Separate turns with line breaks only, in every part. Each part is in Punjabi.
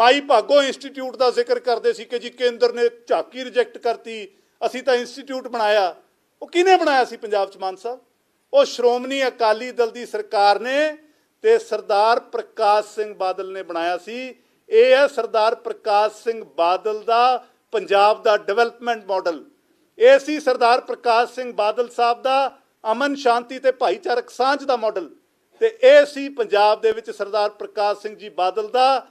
ਮਾਈ ਭਾਗੋ ਇੰਸਟੀਚਿਊਟ ਦਾ ਜ਼ਿਕਰ ਕਰਦੇ ਸੀ ਕਿ ਜੀ ਕੇਂਦਰ ਨੇ ਝਾਕੀ ਰਿਜੈਕਟ ਕਰਤੀ, ਅਸੀਂ ਤਾਂ ਇੰਸਟੀਚਿਊਟ ਬਣਾਇਆ। ਉਹ ਕਿਹਨੇ ਬਣਾਇਆ ਸੀ ਪੰਜਾਬ ਚ, ਮਾਨ ਸਾਹਿਬ? ਉਹ ਸ਼੍ਰੋਮਣੀ ਅਕਾਲੀ ਦਲ ਦੀ ਸਰਕਾਰ ਨੇ ਤੇ ਸਰਦਾਰ ਪ੍ਰਕਾਸ਼ ਸਿੰਘ ਬਾਦਲ ਨੇ ਬਣਾਇਆ ਸੀ। ਇਹ ਹੈ ਸਰਦਾਰ ਪ੍ਰਕਾਸ਼ ਸਿੰਘ ਬਾਦਲ ਦਾ ਪੰਜਾਬ ਦਾ ਡਿਵੈਲਪਮੈਂਟ ਮਾਡਲ ਇਹ ਸੀ ਸਰਦਾਰ ਪ੍ਰਕਾਸ਼ ਸਿੰਘ ਬਾਦਲ ਸਾਹਿਬ ਦਾ ਅਮਨ ਸ਼ਾਂਤੀ ਤੇ ਭਾਈਚਾਰਕ ਸਾਂਝ ਦਾ ਮਾਡਲ ਤੇ ਇਹ ਸੀ ਪੰਜਾਬ ਦੇ ਵਿੱਚ ਸਰਦਾਰ ਪ੍ਰਕਾਸ਼ ਸਿੰਘ ਜੀ ਬਾਦਲ ਦਾ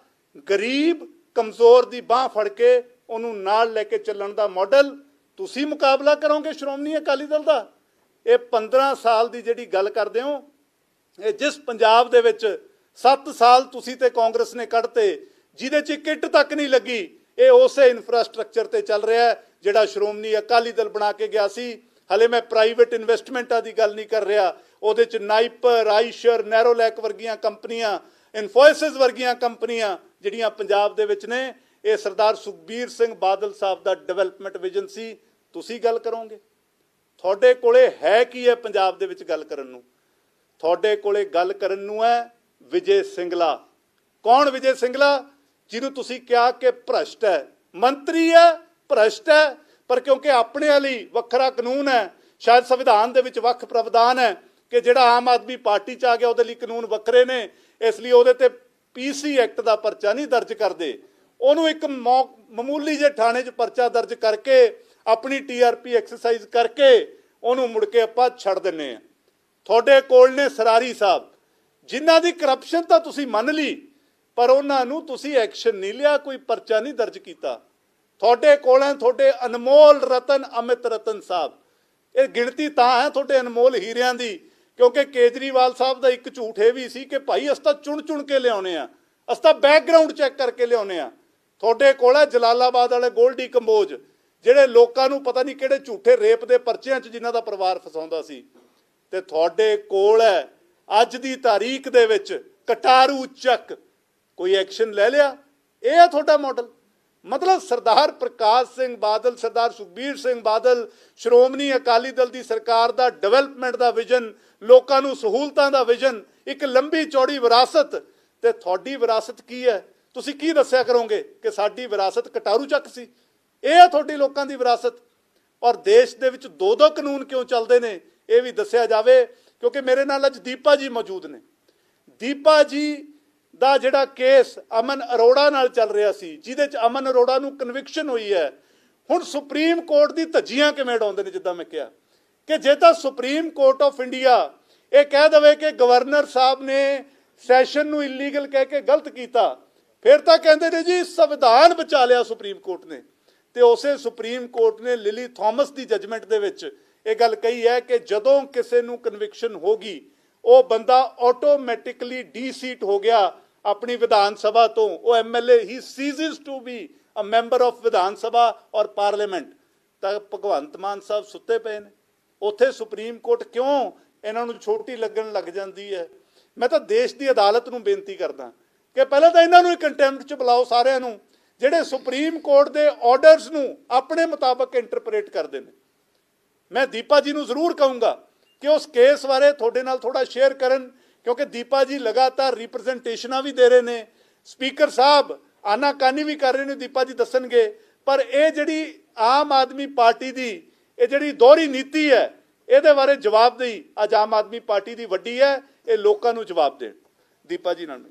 ਗਰੀਬ ਕਮਜ਼ੋਰ ਦੀ ਬਾਹ ਫੜ ਕੇ ਉਹਨੂੰ ਨਾਲ ਲੈ ਕੇ ਚੱਲਣ ਦਾ ਮਾਡਲ ਤੁਸੀਂ ਮੁਕਾਬਲਾ ਕਰੋਗੇ, ਸ਼੍ਰੋਮਣੀ ਅਕਾਲੀ ਦਲ ਦਾ। ਇਹ 15 ਸਾਲ ਦੀ ਜਿਹੜੀ ਗੱਲ ਕਰਦੇ ਹੋ, ਇਹ ਜਿਸ ਪੰਜਾਬ ਦੇ ਵਿੱਚ 7 ਸਾਲ ਤੁਸੀਂ ਤੇ ਕਾਂਗਰਸ ਨੇ ਕੱਢਤੇ, ਜਿਹਦੇ 'ਚ ਕਿੱਟ ਤੱਕ ਨਹੀਂ ਲੱਗੀ, ਇਹ ਉਸੇ ਇਨਫਰਾਸਟ੍ਰਕਚਰ ਤੇ ਚੱਲ ਰਿਹਾ ਹੈ, ਜਿਹੜਾ ਸ਼੍ਰੋਮਣੀ ਅਕਾਲੀ ਦਲ ਬਣਾ ਕੇ ਗਿਆ ਸੀ। ਹਲੇ ਮੈਂ ਪ੍ਰਾਈਵੇਟ ਇਨਵੈਸਟਮੈਂਟਾਂ ਦੀ ਗੱਲ ਨਹੀਂ ਕਰ ਰਿਹਾ, ਉਹਦੇ 'ਚ ਨਾਈਪਰ ਆਈਸ਼ਰ ਨੈਰੋਲੈਕ ਵਰਗੀਆਂ ਕੰਪਨੀਆਂ ਇਨਫੋਸਿਸ ਵਰਗੀਆਂ ਕੰਪਨੀਆਂ ਜਿਹੜੀਆਂ ਪੰਜਾਬ ਦੇ ਵਿੱਚ ਨੇ, ਇਹ ਸਰਦਾਰ ਸੁਖਬੀਰ ਸਿੰਘ ਬਾਦਲ ਸਾਹਿਬ ਦਾ ਡਿਵੈਲਪਮੈਂਟ ਵਿਜ਼ਨ ਸੀ। ਤੁਸੀਂ ਗੱਲ ਕਰੋਗੇ। ਤੁਹਾਡੇ ਕੋਲੇ ਹੈ ਕੀ ਹੈ ਪੰਜਾਬ ਦੇ ਵਿੱਚ ਗੱਲ ਕਰਨ ਨੂੰ? ਤੁਹਾਡੇ ਕੋਲੇ ਗੱਲ ਕਰਨ ਨੂੰ ਹੈ ਵਿਜੇ ਸਿੰਗਲਾ। ਕੌਣ ਵਿਜੇ ਸਿੰਗਲਾ? ਜਿਹਨੂੰ ਤੁਸੀਂ ਕਿਹਾ ਕਿ ਭ੍ਰਸ਼ਟ ਹੈ। ਮੰਤਰੀ ਹੈ, ਭ੍ਰਸ਼ਟ ਹੈ, ਪਰ ਕਿਉਂਕਿ ਆਪਣੇ ਲਈ ਵੱਖਰਾ ਕਾਨੂੰਨ ਹੈ, ਸ਼ਾਇਦ ਸੰਵਿਧਾਨ ਦੇ ਵਿੱਚ ਵੱਖ ਪ੍ਰਾਵਧਾਨ ਹੈ ਕਿ ਜਿਹੜਾ ਆਮ ਆਦਮੀ ਪਾਰਟੀ ਚ ਆ ਗਿਆ, ਉਹਦੇ ਲਈ ਕਾਨੂੰਨ ਵੱਖਰੇ ਨੇ। ਇਸ ਲਈ ਉਹਦੇ ਤੇ ਪੀਸੀ ਐਕਟ ਦਾ ਪਰਚਾ ਨਹੀਂ ਦਰਜ ਕਰਦੇ। ਉਹਨੂੰ ਇੱਕ ਮਾਮੂਲੀ ਜਿਹੇ ਥਾਣੇ 'ਚ ਪਰਚਾ ਦਰਜ ਕਰਕੇ, ਆਪਣੀ ਟੀਆਰਪੀ ਐਕਸਰਸਾਈਜ਼ ਕਰਕੇ ਉਹਨੂੰ ਮੁੜ ਕੇ ਆਪਾਂ ਛੱਡ ਦਿੰਨੇ ਆ। ਤੁਹਾਡੇ ਕੋਲ ਨੇ ਸਰਾਰੀ ਸਾਹਿਬ। ਜਿਨ੍ਹਾਂ ਦੀ ਕਰਪਸ਼ਨ ਤਾਂ ਤੁਸੀਂ ਮੰਨ ਲਈ, ਪਰ ਉਹਨਾਂ ਨੂੰ ਤੁਸੀਂ ਐਕਸ਼ਨ ਨਹੀਂ ਲਿਆ, ਕੋਈ ਪਰਚਾ ਨਹੀਂ ਦਰਜ ਕੀਤਾ। ਤੁਹਾਡੇ ਕੋਲ ਹੈ ਤੁਹਾਡੇ ਅਨਮੋਲ ਰਤਨ, ਅਮਿਤ ਰਤਨ ਸਾਹਿਬ। ਇਹ ਗਿਣਤੀ ਤਾਂ ਹੈ ਤੁਹਾਡੇ ਅਨਮੋਲ ਹੀਰਿਆਂ ਦੀ। ਕਿਉਂਕਿ ਕੇਜਰੀਵਾਲ ਸਾਹਿਬ ਦਾ ਇੱਕ ਝੂਠ ਇਹ ਵੀ ਸੀ ਕਿ ਭਾਈ ਅਸੀਂ ਤਾਂ ਚੁਣ ਚੁਣ ਕੇ ਲਿਆਉਣੇ ਆ, ਅਸੀਂ ਤਾਂ ਬੈਕਗ੍ਰਾਉਂਡ ਚੈੱਕ ਕਰਕੇ ਲਿਆਉਣੇ ਆ। ਤੁਹਾਡੇ ਕੋਲ ਹੈ ਜਲਾਲਾਬਾਦ ਵਾਲੇ ਗੋਲਡੀ ਕੰਬੋਜ, ਜਿਹੜੇ ਲੋਕਾਂ ਨੂੰ ਪਤਾ ਨਹੀਂ ਕਿਹੜੇ ਝੂਠੇ ਰੇਪ ਦੇ ਪਰਚਿਆਂ 'ਚ ਜਿਨ੍ਹਾਂ ਦਾ ਪਰਿਵਾਰ ਫਸਾਉਂਦਾ ਸੀ। ਤੇ ਤੁਹਾਡੇ ਕੋਲ ਹੈ ਅੱਜ ਦੀ ਤਾਰੀਖ ਦੇ ਵਿੱਚ ਕਟਾਰੂ ਚੱਕ। ਕੋਈ ਐਕਸ਼ਨ ਲੈ ਲਿਆ? ਇਹ ਆ ਤੁਹਾਡਾ ਮਾਡਲ ਮਤਲਬ ਸਰਦਾਰ ਪ੍ਰਕਾਸ਼ ਸਿੰਘ ਬਾਦਲ, ਸਰਦਾਰ ਸੁਖਬੀਰ ਸਿੰਘ ਬਾਦਲ, ਸ਼੍ਰੋਮਣੀ ਅਕਾਲੀ ਦਲ ਦੀ ਸਰਕਾਰ ਦਾ ਡਿਵੈਲਪਮੈਂਟ ਦਾ ਵਿਜ਼ਨ ਲੋਕਾਂ ਨੂੰ ਸਹੂਲਤਾਂ ਦਾ ਵਿਜ਼ਨ, ਇੱਕ ਲੰਬੀ ਚੌੜੀ ਵਿਰਾਸਤ। ਤੇ ਤੁਹਾਡੀ ਵਿਰਾਸਤ ਕੀ ਹੈ? ਤੁਸੀਂ ਕੀ ਦੱਸਿਆ ਕਰੋਗੇ ਕਿ ਸਾਡੀ ਵਿਰਾਸਤ ਕਟਾਰੂ ਚੱਕ ਸੀ? ਇਹ ਹੈ ਤੁਹਾਡੀ ਲੋਕਾਂ ਦੀ ਵਿਰਾਸਤ। ਔਰ ਦੇਸ਼ ਦੇ ਵਿੱਚ ਦੋ ਦੋ ਕਾਨੂੰਨ ਕਿਉਂ ਚੱਲਦੇ ਨੇ, ਇਹ ਵੀ ਦੱਸਿਆ ਜਾਵੇ, ਕਿਉਂਕਿ ਮੇਰੇ ਨਾਲ ਅੱਜ ਦੀਪਾ ਜੀ ਮੌਜੂਦ ਨੇ। ਦੀਪਾ ਜੀ ਦਾ ਜਿਹੜਾ ਕੇਸ ਅਮਨ ਅਰੋੜਾ ਨਾਲ ਚੱਲ ਰਿਹਾ ਸੀ, ਜਿਹਦੇ ਚ ਅਮਨ ਅਰੋੜਾ ਨੂੰ ਕਨਵਿਕਸ਼ਨ ਹੋਈ ਹੈ। ਹੁਣ ਸੁਪਰੀਮ ਕੋਰਟ ਦੀ ਧੱਜੀਆਂ ਕਿਵੇਂ ਡਾਉਂਦੇ ਨੇ, ਜਿੱਦਾਂ ਮੈਂ ਕਿਹਾ। ਕਿ ਜੇ ਤਾਂ ਸੁਪਰੀਮ ਕੋਰਟ ਆਫ ਇੰਡੀਆ ਇਹ ਕਹਿ ਦਵੇ ਕਿ ਗਵਰਨਰ ਸਾਹਿਬ ਨੇ ਸੈਸ਼ਨ ਨੂੰ ਇਲੀਗਲ ਕਹਿ ਕੇ ਗਲਤ ਕੀਤਾ, ਫਿਰ ਤਾਂ ਕਹਿੰਦੇ ਨੇ ਜੀ ਸੰਵਿਧਾਨ ਬਚਾ ਲਿਆ ਸੁਪਰੀਮ ਕੋਰਟ ਨੇ। ਤੇ ਉਸੇ ਸੁਪਰੀਮ ਕੋਰਟ ਨੇ ਲਿਲੀ ਥਾਮਸ ਦੀ ਜਜਮੈਂਟ ਦੇ ਵਿੱਚ ਇਹ ਗੱਲ ਕਹੀ ਹੈ ਕਿ ਜਦੋਂ ਕਿਸੇ ਨੂੰ ਕਨਵਿਕਸ਼ਨ ਹੋਗੀ ਉਹ ਬੰਦਾ ਆਟੋਮੈਟਿਕਲੀ ਡੀ ਸੀਟ ਹੋ ਗਿਆ ਆਪਣੀ ਵਿਧਾਨ ਸਭਾ ਤੋਂ। ਉਹ MLA he ceases to be a member of Vidhan Sabha ਔਰ ਪਾਰਲੀਮੈਂਟ ਤਾਂ ਭਗਵੰਤ ਮਾਨ ਸਾਹਿਬ ਸੁੱਤੇ ਪਏ ਨੇ। ਉੱਥੇ ਸੁਪਰੀਮ ਕੋਰਟ ਕਿਉਂ ਇਹਨਾਂ ਨੂੰ ਛੋਟੀ ਲੱਗਣ ਲੱਗ ਜਾਂਦੀ ਹੈ? ਮੈਂ ਤਾਂ ਦੇਸ਼ ਦੀ ਅਦਾਲਤ ਨੂੰ ਬੇਨਤੀ ਕਰਦਾ ਕਿ ਪਹਿਲਾਂ ਤਾਂ ਇਹਨਾਂ ਨੂੰ ਹੀ ਕੰਟੈਂਪਟ ਚ ਬੁਲਾਓ ਸਾਰਿਆਂ ਨੂੰ, ਜਿਹੜੇ ਸੁਪਰੀਮ ਕੋਰਟ ਦੇ ਆਰਡਰਸ ਨੂੰ ਆਪਣੇ ਮੁਤਾਬਕ ਇੰਟਰਪ੍ਰੀਟ ਕਰਦੇ ਨੇ। ਮੈਂ ਦੀਪਾ ਜੀ ਨੂੰ ਜ਼ਰੂਰ ਕਹੂੰਗਾ ਕਿ ਉਸ ਕੇਸ ਬਾਰੇ ਤੁਹਾਡੇ ਨਾਲ ਥੋੜਾ ਸ਼ੇਅਰ ਕਰਨ, ਕਿਉਂਕਿ ਦੀਪਾ ਜੀ ਲਗਾਤਾਰ ਰਿਪਰੈਜ਼ੈਂਟੇਸ਼ਨਾਂ ਵੀ ਦੇ ਰਹੇ ਨੇ। ਸਪੀਕਰ ਸਾਹਿਬ, ਆਨਾਕਾਨੀ ਵੀ ਕਰ ਰਹੇ ਨੇ, ਦੀਪਾ ਜੀ ਦੱਸਣਗੇ। ਪਰ ਇਹ ਜਿਹੜੀ ਆਮ ਆਦਮੀ ਪਾਰਟੀ ਦੀ ਇਹ ਜਿਹੜੀ ਦੋਹਰੀ ਨੀਤੀ ਹੈ, ਇਹਦੇ ਬਾਰੇ ਜਵਾਬਦੇਹੀ ਅੱਜ ਆਮ ਆਦਮੀ ਪਾਰਟੀ ਦੀ ਵੱਡੀ ਹੈ, ਇਹ ਲੋਕਾਂ ਨੂੰ ਜਵਾਬ ਦੇਣ। ਦੀਪਾ ਜੀ ਨਾਲ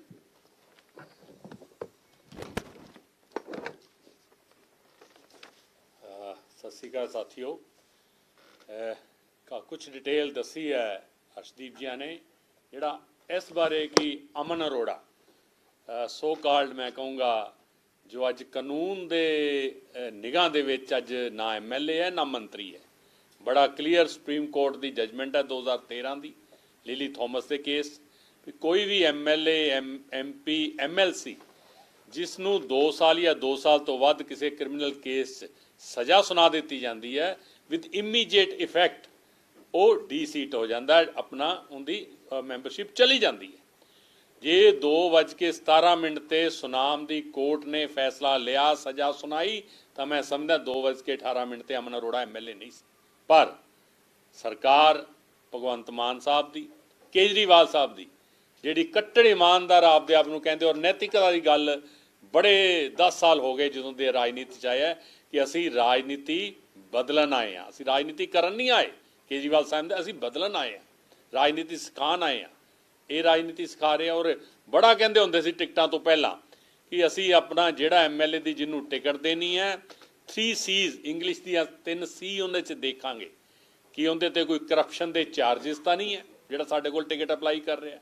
ਸਤਿ ਸ਼੍ਰੀ ਅਕਾਲ ਸਾਥੀਓ। ਅਹ ਕਾ ਕੁਝ ਡਿਟੇਲ ਦੱਸੀ ਹੈ ਹਰਸ਼ਦੀਪ ਜੀ ਨੇ, ਜਿਹੜਾ ਇਸ ਬਾਰੇ ਕਿ ਅਮਨ ਅਰੋੜਾ। ਸੋ ਕਾਲਡ ਮੈਂ ਕਹੂੰਗਾ ਜੋ ਅੱਜ ਕਾਨੂੰਨ ਦੇ ਅਹ, ਨਿਗਾਹ ਦੇ ਵਿੱਚ ਅੱਜ ਨਾ ਐਮਐਲਏ ਹੈ ਨਾ ਮੰਤਰੀ ਹੈ। ਬੜਾ ਕਲੀਅਰ ਸੁਪਰੀਮ ਕੋਰਟ ਦੀ ਜਜਮੈਂਟ ਹੈ 2013 ਦੀ ਲਿਲੀ ਥਾਮਸ ਦੇ ਕੇਸ। ਵੀ ਕੋਈ ਵੀ ਐਮਐਲਏ ਐਮਪੀ ਐਮਐਲਸੀ ਜਿਸ ਨੂੰ 2 ਸਾਲ ਜਾਂ 2 ਸਾਲ ਤੋਂ ਵੱਧ ਕਿਸੇ ਕ੍ਰਿਮੀਨਲ ਕੇਸ 'ਚ ਸਜ਼ਾ ਸੁਣਾ ਦਿੱਤੀ ਜਾਂਦੀ ਹੈ ਵਿਦ ਇਮੀਡੀਏਟ ਇਫੈਕਟ ਉਹ ਡੀਸੀਟ ਹੋ ਜਾਂਦਾ ਆਪਣਾ ਉਹਦੀ ਮੈਂਬਰਸ਼ਿਪ ਚਲੀ ਜਾਂਦੀ ਹੈ। ਜੇ 2:17 ਮਿੰਟ ਤੇ ਸੁਨਾਮ ਦੀ ਕੋਰਟ ਨੇ ਫੈਸਲਾ ਲਿਆ, ਸਜ਼ਾ ਸੁਣਾਈ, ਤਾਂ ਮੈਂ ਸਮਝਦਾ 2:18 ਮਿੰਟ ਤੇ ਅਮਨ ਅਰੋੜਾ ਐਮਐਲਏ ਨਹੀਂ ਸੀ। ਪਰ ਸਰਕਾਰ ਭਗਵੰਤ ਮਾਨ ਸਾਹਿਬ ਦੀ, ਕੇਜਰੀਵਾਲ ਸਾਹਿਬ ਦੀ, ਜਿਹੜੀ ਕੱਟੜ ਇਮਾਨਦਾਰ ਆਪਦੇ ਆਪ ਨੂੰ ਕਹਿੰਦੇ ਔਰ ਨੈਤਿਕਤਾ ਦੀ ਗੱਲ ਬੜੇ 10 ਸਾਲ ਹੋ ਗਏ ਜਦੋਂ ਦੇ ਰਾਜਨੀਤੀ ਚ ਆਇਆ ਹੈ ਕਿ ਅਸੀਂ ਰਾਜਨੀਤੀ ਬਦਲਣ ਆਏ ਆ ਅਸੀਂ ਰਾਜਨੀਤੀ ਕਰਨ ਨਹੀਂ ਆਏ। ਕੇਜਰੀਵਾਲ ਸਾਹਿਬ ਦੇ ਅਸੀਂ ਬਦਲਣ ਆਏ ਆ ਰਾਜਨੀਤੀ ਸਿਖਾਉਣ ਆਏ ਆ ਇਹ ਰਾਜਨੀਤੀ ਸਿਖਾ ਰਹੇ ਔਰ ਬੜਾ ਕਹਿੰਦੇ ਹੁੰਦੇ ਸੀ ਟਿਕਟਾਂ ਤੋਂ ਪਹਿਲਾਂ ਕਿ ਅਸੀਂ ਆਪਣਾ ਜਿਹੜਾ ਐਮਐਲਏ ਦੀ ਜਿਹਨੂੰ ਟਿਕਟ ਦੇਣੀ ਹੈ 3 ਸੀਜ਼ ਇੰਗਲਿਸ਼ ਦੀਆਂ ਤਿੰਨ ਸੀ ਉਹਦੇ ਚ ਦੇਖਾਂਗੇ ਕਿ ਉਹਦੇ ਤੇ ਕੋਈ ਕਰਪਸ਼ਨ ਦੇ ਚਾਰजेस ਤਾਂ ਨਹੀਂ ਹੈ, ਜਿਹੜਾ ਸਾਡੇ ਕੋਲ ਟਿਕਟ ਅਪਲਾਈ ਕਰ ਰਿਹਾ।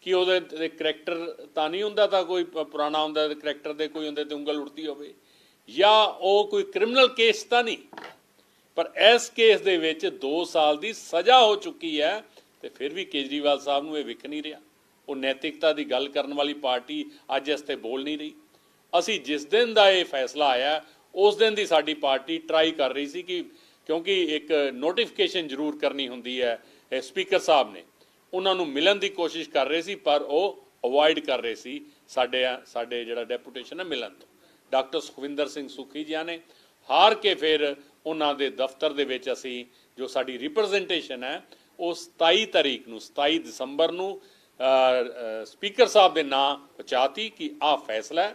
ਕਿ ਉਹਦੇ ਤੇ ਕਰੈਕਟਰ ਤਾਂ ਨਹੀਂ ਹੁੰਦਾ ਤਾਂ ਕੋਈ ਪੁਰਾਣਾ ਹੁੰਦਾ ਤੇ ਕਰੈਕਟਰ ਦੇ ਕੋਈ ਉਹਦੇ ਤੇ ਉਂਗਲ ਉੜਦੀ ਹੋਵੇ। ਜਾਂ ਉਹ ਕੋਈ ਕ੍ਰਿਮੀਨਲ ਕੇਸ ਤਾਂ ਨਹੀਂ। ਪਰ ਇਸ ਕੇਸ ਦੇ ਵਿੱਚ 2 ਸਾਲ ਦੀ ਸਜ਼ਾ ਹੋ ਚੁੱਕੀ ਹੈ ਤੇ ਫਿਰ ਵੀ ਕੇਜਰੀਵਾਲ ਸਾਹਿਬ ਨੂੰ ਇਹ ਵਿਕ ਨਹੀਂ ਰਿਹਾ। ਉਹ ਨੈਤਿਕਤਾ ਦੀ ਗੱਲ ਕਰਨ ਵਾਲੀ ਪਾਰਟੀ ਅੱਜ ਇਸ ਤੇ ਬੋਲ ਨਹੀਂ ਰਹੀ। ਅਸੀਂ ਜਿਸ ਦਿਨ ਦਾ ਇਹ ਫੈਸਲਾ ਆਇਆ, ਉਸ ਦਿਨ ਦੀ ਸਾਡੀ ਪਾਰਟੀ ਟਰਾਈ ਕਰ ਰਹੀ ਸੀ ਕਿ ਕਿਉਂਕਿ ਇੱਕ ਨੋਟੀਫਿਕੇਸ਼ਨ ਜ਼ਰੂਰ ਕਰਨੀ ਹੁੰਦੀ ਹੈ ਸਪੀਕਰ ਸਾਹਿਬ ਨੇ। ਉਹਨਾਂ ਨੂੰ ਮਿਲਣ ਦੀ ਕੋਸ਼ਿਸ਼ ਕਰ ਰਹੇ ਸੀ, ਪਰ ਉਹ ਅਵੋਇਡ ਕਰ ਰਹੇ ਸੀ ਸਾਡੇ ਸਾਡੇ ਜਿਹੜਾ ਡੈਪੂਟੇਸ਼ਨ ਹੈ ਮਿਲਣ ਤੋਂ। ਡਾਕਟਰ ਸੁਖਵਿੰਦਰ ਸਿੰਘ ਸੁਖੀ ਜੀ ਨੇ ਹਾਰ ਕੇ ਫਿਰ ਉਹਨਾਂ ਦੇ ਦਫ਼ਤਰ ਦੇ ਵਿੱਚ ਅਸੀਂ ਜੋ ਸਾਡੀ ਰਿਪਰੈਜ਼ੈਂਟੇਸ਼ਨ ਹੈ ਉਹ 27 ਤਾਰੀਖ ਨੂੰ 27 ਦਸੰਬਰ ਨੂੰ ਸਪੀਕਰ ਸਾਹਿਬ ਦੇ ਨਾਂ ਪਹੁੰਚਾਤੀ ਕਿ ਆਹ ਫੈਸਲਾ ਹੈ।